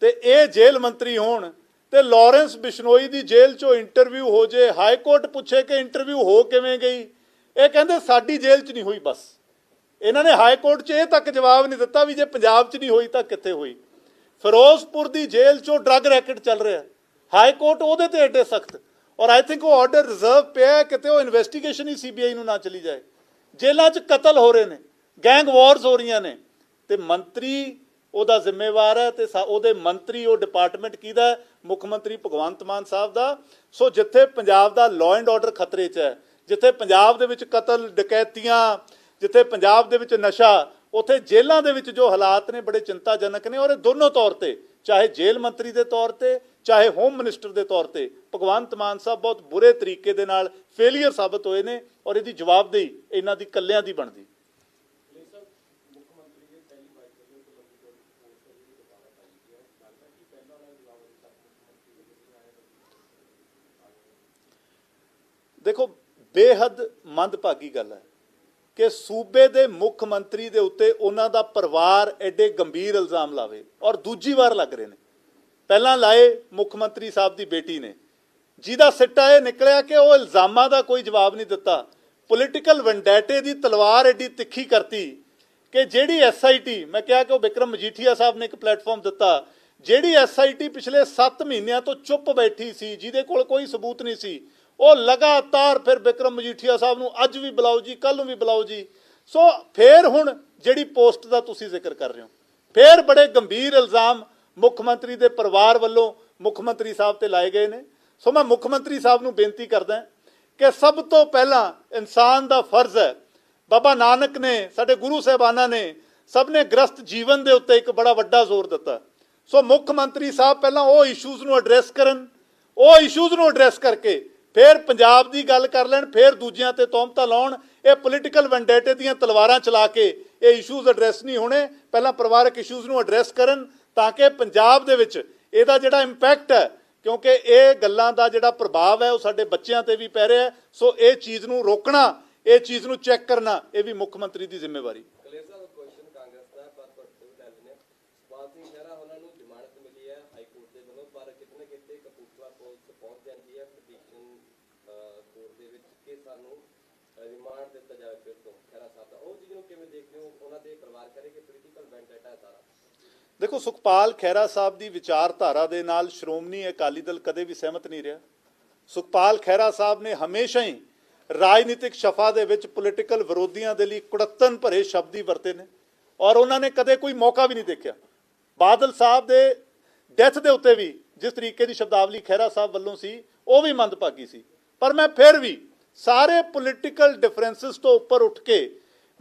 ਤੇ ਇਹ ਜੇਲ੍ਹ ਮੰਤਰੀ ਹੋਣ ਤੇ ਲਾਰੈਂਸ ਬਿਸ਼ਨੋਈ ਦੀ ਜੇਲ੍ਹ 'ਚੋਂ ਇੰਟਰਵਿਊ ਹੋ ਜੇ, ਹਾਈ ਕੋਰਟ ਪੁੱਛੇ ਕਿ ਇੰਟਰਵਿਊ ਹੋ ਕਿਵੇਂ ਗਈ? ਇਹ ਕਹਿੰਦੇ ਸਾਡੀ ਜੇਲ੍ਹ 'ਚ ਨਹੀਂ ਹੋਈ, ਬਸ। ਇਹਨਾਂ ਨੇ ਹਾਈ ਕੋਰਟ 'ਚ ਇਹ ਤੱਕ ਜਵਾਬ ਨਹੀਂ ਦਿੱਤਾ ਵੀ ਜੇ ਪੰਜਾਬ 'ਚ ਨਹੀਂ ਹੋਈ ਤਾਂ ਕਿੱਥੇ ਹੋਈ? ਫਿਰੋਜ਼ਪੁਰ ਦੀ ਜੇਲ੍ਹ 'ਚੋਂ ਡਰੱਗ ਰੈਕਟ ਚੱਲ ਰਿਹਾ। ਹਾਈ ਕੋਰਟ ਉਹਦੇ ਤੇ ਐਡੇ ਸਖਤ। ਔਰ ਆਈ ਥਿੰਕ ਉਹ ਆਰਡਰ ਰਿਜ਼ਰਵ ਪਿਆ ਕਿਤੇ ਉਹ ਇਨਵੈਸਟੀਗੇਸ਼ਨ ਹੀ ਸੀਬੀਆਈ ਨੂੰ ਨਾ ਚਲੀ ਜਾਏ। ਜੇਲ੍ਹਾਂ 'ਚ ਕਤਲ ਹੋ ਰਹੇ ਨੇ ਗੈਂਗ ਵਾਰਸ ਹੋ ਰਹੀਆਂ ਨੇ, ਤੇ ਮੰਤਰੀ ਉਹਦਾ ਜ਼ਿੰਮੇਵਾਰ ਹੈ ਤੇ ਸਾ- ਉਹਦੇ ਮੰਤਰੀ, ਉਹ ਡਿਪਾਰਟਮੈਂਟ ਕਿਹਦਾ ਮੁੱਖ ਮੰਤਰੀ ਭਗਵੰਤ ਮਾਨ ਸਾਹਿਬ ਦਾ। ਸੋ ਜਿੱਥੇ ਪੰਜਾਬ ਦਾ ਲਾਅ ਐਂਡ ਆਰਡਰ ਖਤਰੇ 'ਚ ਹੈ, ਜਿੱਥੇ ਪੰਜਾਬ ਦੇ ਵਿੱਚ ਕਤਲ ਡਕੈਤੀਆਂ, ਜਿੱਥੇ ਪੰਜਾਬ ਦੇ ਵਿੱਚ ਨਸ਼ਾ, ਉਥੇ ਜੇਲ੍ਹਾਂ ਦੇ ਵਿੱਚ ਜੋ ਹਾਲਾਤ ਨੇ ਬੜੇ ਚਿੰਤਾਜਨਕ ਨੇ ਔਰ ਇਹ ਦੋਨੋਂ ਤੌਰ ਤੇ, ਚਾਹੇ ਜੇਲ੍ਹ ਮੰਤਰੀ ਦੇ ਤੌਰ ਤੇ ਚਾਹੇ ਹੋਮ ਮਿਨਿਸਟਰ ਦੇ ਤੌਰ ਤੇ ਭਗਵੰਤ ਮਾਨ ਸਾਹਿਬ ਬਹੁਤ ਬੁਰੇ ਤਰੀਕੇ ਦੇ ਨਾਲ ਫੇਲਿਅਰ ਸਾਬਤ ਹੋਏ ਨੇ ਔਰ ਇਹਦੀ ਜਵਾਬਦੇਹੀ ਇਹਨਾਂ ਦੀ ਕੱਲਿਆਂ ਦੀ ਬਣਦੀ। ਦੇਖੋ, ਬੇਹੱਦ ਮੰਦਭਾਗੀ ਗੱਲ ਹੈ ਕਿ ਸੂਬੇ ਦੇ ਮੁੱਖ ਮੰਤਰੀ ਦੇ ਉੱਤੇ ਉਹਨਾਂ ਦਾ ਪਰਿਵਾਰ ਐਡੇ ਗੰਭੀਰ ਇਲਜ਼ਾਮ ਲਾਵੇ ਔਰ ਦੂਜੀ ਵਾਰ ਲੱਗ ਰਹੇ ਨੇ। ਪਹਿਲਾਂ ਲਾਏ ਮੁੱਖ ਮੰਤਰੀ ਸਾਹਿਬ ਦੀ ਬੇਟੀ ਨੇ। ਜਿਹਦਾ ਸਿੱਟਾ ਇਹ ਨਿਕਲਿਆ ਕਿ ਉਹ ਇਲਜ਼ਾਮਾਂ ਦਾ ਕੋਈ ਜਵਾਬ ਨਹੀਂ ਦਿੱਤਾ। ਪੋਲੀਟੀਕਲ ਵੈਂਡੈਟੇ ਦੀ ਤਲਵਾਰ ਐਡੀ ਤਿੱਖੀ ਕਰਤੀ ਕਿ ਜਿਹੜੀ ਐਸਆਈਟੀ ਮੈਂ ਕਿਹਾ ਕਿ ਉਹ ਵਿਕਰਮ ਮਜੀਠੀਆ ਸਾਹਿਬ ਨੇ ਇੱਕ ਪਲੇਟਫਾਰਮ ਦਿੱਤਾ, ਜਿਹੜੀ ਐਸਆਈਟੀ ਪਿਛਲੇ 7 ਮਹੀਨਿਆਂ ਤੋਂ ਚੁੱਪ ਬੈਠੀ ਸੀ, ਜਿਹਦੇ ਕੋਲ ਕੋਈ ਸਬੂਤ ਨਹੀਂ ਸੀ, ਉਹ ਲਗਾਤਾਰ ਫਿਰ ਵਿਕਰਮ ਮਜੀਠੀਆ ਸਾਹਿਬ ਨੂੰ ਅੱਜ ਵੀ ਬੁਲਾਓ ਜੀ ਕੱਲ ਨੂੰ ਵੀ ਬੁਲਾਓ ਜੀ। ਸੋ ਫੇਰ ਹੁਣ ਜਿਹੜੀ ਪੋਸਟ ਦਾ ਤੁਸੀਂ ਜ਼ਿਕਰ ਕਰ ਰਹੇ ਹੋ, ਫੇਰ ਬੜੇ ਗੰਭੀਰ ਇਲਜ਼ਾਮ ਮੁੱਖ ਮੰਤਰੀ ਦੇ ਪਰਿਵਾਰ ਵੱਲੋਂ ਮੁੱਖ ਮੰਤਰੀ ਸਾਹਿਬ ਤੇ ਲਾਏ ਗਏ ਨੇ। ਸੋ ਮੈਂ ਮੁੱਖ ਮੰਤਰੀ ਸਾਹਿਬ ਨੂੰ ਬੇਨਤੀ ਕਰਦਾ ਕਿ ਸਭ ਤੋਂ ਪਹਿਲਾਂ ਇਨਸਾਨ ਦਾ ਫਰਜ਼ ਹੈ। ਬਾਬਾ ਨਾਨਕ ਨੇ, ਸਾਡੇ ਗੁਰੂ ਸਾਹਿਬਾਨਾਂ ਨੇ ਸਭ ਨੇ ਗ੍ਰਸਤ ਜੀਵਨ ਦੇ ਉੱਤੇ ਇੱਕ ਬੜਾ ਵੱਡਾ ਜ਼ੋਰ ਦਿੱਤਾ। ਸੋ ਮੁੱਖ ਮੰਤਰੀ ਸਾਹਿਬ ਪਹਿਲਾਂ ਉਹ ਇਸ਼ੂਜ਼ ਨੂੰ ਐਡਰੈਸ ਕਰਨ, ਉਹ ਇਸ਼ੂਜ਼ ਨੂੰ ਐਡਰੈਸ ਕਰਕੇ ਫਿਰ ਪੰਜਾਬ ਦੀ ਗੱਲ ਕਰ ਲੈਣ, ਫਿਰ ਦੂਜਿਆਂ ਤੇ ਤੋਮਤਾ ਲਾਉਣ, ਇਹ ਪੋਲੀਟੀਕਲ ਵੈਂਡੇਟੇ ਦੀਆਂ ਤਲਵਾਰਾਂ ਚਲਾ ਕੇ ਇਹ ਇਸ਼ੂਜ਼ ਐਡਰੈਸ ਨਹੀਂ ਹੋਣੇ। ਪਹਿਲਾਂ ਪਰਿਵਾਰਕ ਇਸ਼ੂਜ਼ ਨੂੰ ਐਡਰੈਸ ਕਰਨ ਤਾਂ ਕਿ ਪੰਜਾਬ ਦੇ ਵਿੱਚ ਇਹਦਾ ਜਿਹੜਾ ਇੰਪੈਕਟ ਹੈ, ਕਿਉਂਕਿ ਇਹ ਗੱਲਾਂ ਦਾ ਜਿਹੜਾ ਪ੍ਰਭਾਵ ਹੈ ਉਹ ਸਾਡੇ ਬੱਚਿਆਂ ਤੇ ਵੀ ਪੈ ਰਿਹਾ ਸੋ ਇਹ ਚੀਜ਼ ਨੂੰ ਰੋਕਣਾ, ਇਹ ਚੀਜ਼ ਨੂੰ ਚੈੱਕ ਕਰਨਾ, ਇਹ ਵੀ ਮੁੱਖ ਮੰਤਰੀ ਦੀ ਜ਼ਿੰਮੇਵਾਰੀ
ਕਲੇਰ ਸਾਹਿਬ ਕੁਐਸਚਨ ਕਾਂਗਰਸ ਦਾ ਪਰ ਤੁਹਾਡੇ ਤੋਂ ਵੀ ਲੈ ਲੈਂਦੇ ਹਾਂ ਸਪਾਲ ਸਿੰਘ ਖਹਿਰਾ ਉਹਨਾਂ ਨੂੰ ਜ਼ਮਾਨਤ ਮਿਲੀ ਹੈ ਹਾਈ ਕੋਰਟ ਦੇ ਵੱਲੋਂ ਪਰ ਕਿਤੇ ਨਾ ਕਿਤੇ ਕਪੂਰਥਲਾ ਪੁਲਿਸ ਪਹੁੰਚ ਜਾਂਦੀ ਹੈ ਪਟੀਸ਼ਨ ਕੋਰਟ ਦੇ ਵਿੱਚ ਕਿ ਸਾਨੂੰ ਰਿਮਾਂਡ ਦਿੱਤਾ ਜਾਵੇ ਫਿਰ ਤੋਂ ਖਹਿਰਾ ਸਾਹਿਬ ਦਾ ਉਹ ਚੀਜ਼ ਨੂੰ ਕਿਵੇਂ ਦੇਖਦੇ ਹੋ ਉਹਨਾਂ ਦੇ ਪਰਿਵਾਰ ਕਰੇ ਕਿ ਪੋਲੀਟੀਕਲ ਵੈਂਡੇਟਾ ਹੈ ਸਾਰਾ
ਦੇਖੋ, ਸੁਖਪਾਲ ਖਹਿਰਾ ਸਾਹਿਬ ਦੀ ਵਿਚਾਰਧਾਰਾ ਦੇ ਨਾਲ ਸ਼੍ਰੋਮਣੀ ਅਕਾਲੀ ਦਲ ਕਦੇ ਵੀ ਸਹਿਮਤ ਨਹੀਂ ਰਿਹਾ। ਸੁਖਪਾਲ ਖਹਿਰਾ ਸਾਹਿਬ ਨੇ ਹਮੇਸ਼ਾ ਹੀ ਰਾਜਨੀਤਿਕ ਸ਼ਫਾ ਦੇ ਵਿੱਚ ਪੋਲੀਟੀਕਲ ਵਿਰੋਧੀਆਂ ਦੇ ਲਈ ਕੁੜੱਤਨ ਭਰੇ ਸ਼ਬਦੀ ਵਰਤੇ ਨੇ ਔਰ ਉਹਨਾਂ ਨੇ ਕਦੇ ਕੋਈ ਮੌਕਾ ਵੀ ਨਹੀਂ ਦੇਖਿਆ। ਬਾਦਲ ਸਾਹਿਬ ਦੇ ਡੈਥ ਦੇ ਉੱਤੇ ਵੀ ਜਿਸ ਤਰੀਕੇ ਦੀ ਸ਼ਬਦਾਵਲੀ ਖਹਿਰਾ ਸਾਹਿਬ ਵੱਲੋਂ ਸੀ, ਉਹ ਵੀ ਮੰਦਭਾਗੀ ਸੀ। ਪਰ ਮੈਂ ਫਿਰ ਵੀ ਸਾਰੇ ਪੋਲੀਟੀਕਲ ਡਿਫਰੈਂਸਸ ਤੋਂ ਉੱਪਰ ਉੱਠ ਕੇ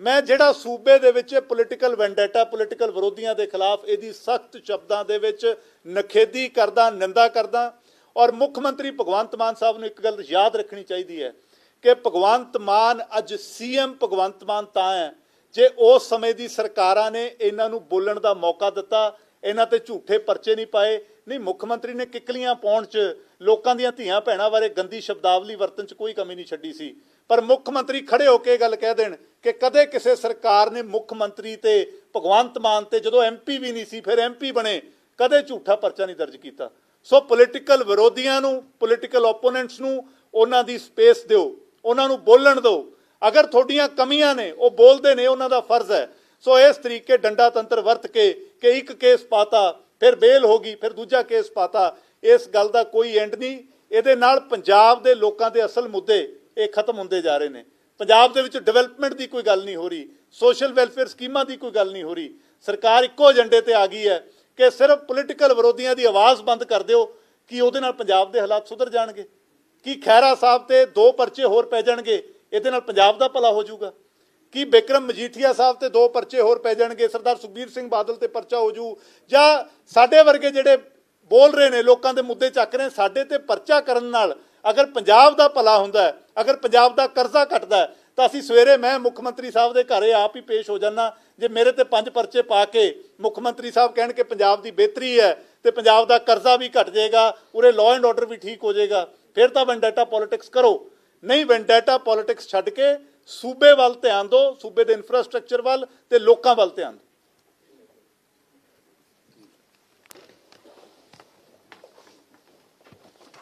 ਮੈਂ ਜਿਹੜਾ ਸੂਬੇ ਦੇ ਵਿੱਚ ਪੋਲੀਟੀਕਲ ਵੈਂਡੇਟਾ ਪੋਲੀਟੀਕਲ ਵਿਰੋਧੀਆਂ ਦੇ ਖਿਲਾਫ ਇਹਦੀ ਸਖਤ ਸ਼ਬਦਾਂ ਦੇ ਵਿੱਚ ਨਖੇਦੀ ਕਰਦਾ, ਨਿੰਦਾ ਕਰਦਾ, ਔਰ ਮੁੱਖ ਮੰਤਰੀ ਭਗਵੰਤ ਮਾਨ ਸਾਹਿਬ ਨੂੰ ਇੱਕ ਗੱਲ ਯਾਦ ਰੱਖਣੀ ਚਾਹੀਦੀ ਹੈ ਕਿ ਭਗਵੰਤ ਮਾਨ ਅੱਜ ਸੀਐਮ ਭਗਵੰਤ ਮਾਨ ਤਾਂ ਹੈ ਜੇ ਉਸ ਸਮੇਂ ਦੀ ਸਰਕਾਰਾਂ ਨੇ ਇਹਨਾਂ ਨੂੰ ਬੋਲਣ ਦਾ ਮੌਕਾ ਦਿੱਤਾ, ਇਹਨਾਂ ਤੇ ਝੂਠੇ ਪਰਚੇ ਨਹੀਂ ਪਾਏ, ਨਹੀਂ ਮੁੱਖ ਮੰਤਰੀ ਨੇ ਕਿੱਕਲੀਆਂ ਪਾਉਣ 'ਚ ਲੋਕਾਂ ਦੀਆਂ ਧੀਆਂ ਭੈਣਾਂ ਬਾਰੇ ਗੰਦੀ ਸ਼ਬਦਾਵਲੀ ਵਰਤਣ 'ਚ ਕੋਈ ਕਮੀ ਨਹੀਂ ਛੱਡੀ ਸੀ। ਪਰ ਮੁੱਖ ਮੰਤਰੀ ਖੜੇ ਹੋ ਕੇ ਇਹ ਗੱਲ ਕਹਿ ਦੇਣ ਕਿ ਕਦੇ ਕਿਸੇ ਸਰਕਾਰ ਨੇ ਮੁੱਖ ਮੰਤਰੀ ਤੇ ਭਗਵੰਤ ਮਾਨ ਤੇ ਜਦੋਂ ਐਮਪੀ ਵੀ ਨਹੀਂ ਸੀ, ਫਿਰ ਐਮਪੀ ਬਣੇ, ਕਦੇ ਝੂਠਾ ਪਰਚਾ ਨਹੀਂ ਦਰਜ ਕੀਤਾ। ਸੋ ਪੋਲੀਟੀਕਲ ਵਿਰੋਧੀਆਂ ਨੂੰ ਪੋਲੀਟੀਕਲ ਓਪੋਨੈਂਟਸ ਨੂੰ ਉਹਨਾਂ ਦੀ ਸਪੇਸ ਦਿਓ, ਉਹਨਾਂ ਨੂੰ ਬੋਲਣ ਦਿਓ। ਅਗਰ ਤੁਹਾਡੀਆਂ ਕਮੀਆਂ ਨੇ, ਉਹ ਬੋਲਦੇ ਨੇ, ਉਹਨਾਂ ਦਾ ਫਰਜ਼ ਹੈ। ਸੋ ਇਸ ਤਰੀਕੇ ਡੰਡਾ ਤੰਤਰ ਵਰਤ ਕੇ ਕਿ ਇੱਕ ਕੇਸ ਪਾਤਾ, ਫਿਰ ਬੇਲ ਹੋ ਗਈ, ਫਿਰ ਦੂਜਾ ਕੇਸ ਪਾਤਾ, ਇਸ ਗੱਲ ਦਾ ਕੋਈ ਐਂਡ ਨਹੀਂ। ਇਹਦੇ ਨਾਲ ਪੰਜਾਬ ਦੇ ਲੋਕਾਂ ਦੇ ਅਸਲ ਮੁੱਦੇ ਇਹ ਖਤਮ ਹੁੰਦੇ ਜਾ ਰਹੇ ਨੇ। ਪੰਜਾਬ ਦੇ ਵਿੱਚ ਡਿਵੈਲਪਮੈਂਟ ਦੀ ਕੋਈ ਗੱਲ ਨਹੀਂ ਹੋ ਰਹੀ ਸੋਸ਼ਲ ਵੈਲਫੇਅਰ ਸਕੀਮਾਂ ਦੀ ਕੋਈ ਗੱਲ ਨਹੀਂ ਹੋ ਰਹੀ। ਸਰਕਾਰ ਇੱਕੋ ਏਜੰਡੇ ਤੇ ਆ ਗਈ ਹੈ ਕਿ ਸਿਰਫ ਪੋਲੀਟੀਕਲ ਵਿਰੋਧੀਆਂ ਦੀ ਆਵਾਜ਼ ਬੰਦ ਕਰ ਦਿਓ ਕਿ ਉਹਦੇ ਨਾਲ ਪੰਜਾਬ ਦੇ ਹਾਲਾਤ ਸੁਧਰ ਜਾਣਗੇ। ਕੀ ਖੈਰਾ ਸਾਹਿਬ ਤੇ ਦੋ ਪਰਚੇ ਹੋਰ ਪੈ ਜਾਣਗੇ, ਇਹਦੇ ਨਾਲ ਪੰਜਾਬ ਦਾ ਭਲਾ ਹੋ ਜਾਊਗਾ। ਕੀ ਬਿਕਰਮ ਮਜੀਠੀਆ ਸਾਹਿਬ ਤੇ ਦੋ ਪਰਚੇ ਹੋਰ ਪੈ ਜਾਣਗੇ, ਸਰਦਾਰ ਸੁਖਬੀਰ ਸਿੰਘ ਬਾਦਲ ਤੇ ਪਰਚਾ ਹੋ ਜੂ ਜਾਂ ਸਾਡੇ ਵਰਗੇ ਜਿਹੜੇ ਬੋਲ ਰਹੇ ਨੇ, ਲੋਕਾਂ ਦੇ ਮੁੱਦੇ ਚੱਕ ਰਹੇ ਸਾਡੇ ਤੇ ਪਰਚਾ ਕਰਨ ਨਾਲ ਅਗਰ ਪੰਜਾਬ ਦਾ ਭਲਾ ਹੁੰਦਾ ਅਗਰ ਪੰਜਾਬ ਦਾ ਕਰਜ਼ਾ ਘਟਦਾ ਤਾਂ ਅਸੀਂ ਸਵੇਰੇ ਮੈਂ ਮੁੱਖ ਮੰਤਰੀ ਸਾਹਿਬ ਦੇ ਘਰੇ ਆਪ ਹੀ ਪੇਸ਼ ਹੋ ਜਾਣਾ ਜੇ ਮੇਰੇ ਤੇ ਪੰਜ ਪਰਚੇ ਪਾ ਕੇ ਮੁੱਖ ਮੰਤਰੀ ਸਾਹਿਬ ਕਹਿਣ ਕਿ ਪੰਜਾਬ ਦੀ ਬਿਹਤਰੀ ਹੈ ਤੇ ਪੰਜਾਬ ਦਾ ਕਰਜ਼ਾ ਵੀ ਘਟ ਜਾਏਗਾ, ਉਰੇ ਲਾਅ ਐਂਡ ਆਰਡਰ ਵੀ ਠੀਕ ਹੋ ਜਾਏਗਾ, ਫਿਰ ਤਾਂ ਵੈਂਡੇਟਾ ਪੋਲਿਟਿਕਸ ਕਰੋ। ਨਹੀਂ, ਵੈਂਡੇਟਾ ਪੋਲਿਟਿਕਸ ਛੱਡ ਕੇ ਸੂਬੇ ਵੱਲ ਧਿਆਨ ਦਿਓ, ਸੂਬੇ ਦੇ ਇਨਫਰਾਸਟ੍ਰਕਚਰ ਵੱਲ ਤੇ ਲੋਕਾਂ ਵੱਲ ਧਿਆਨ ਦਿਓ।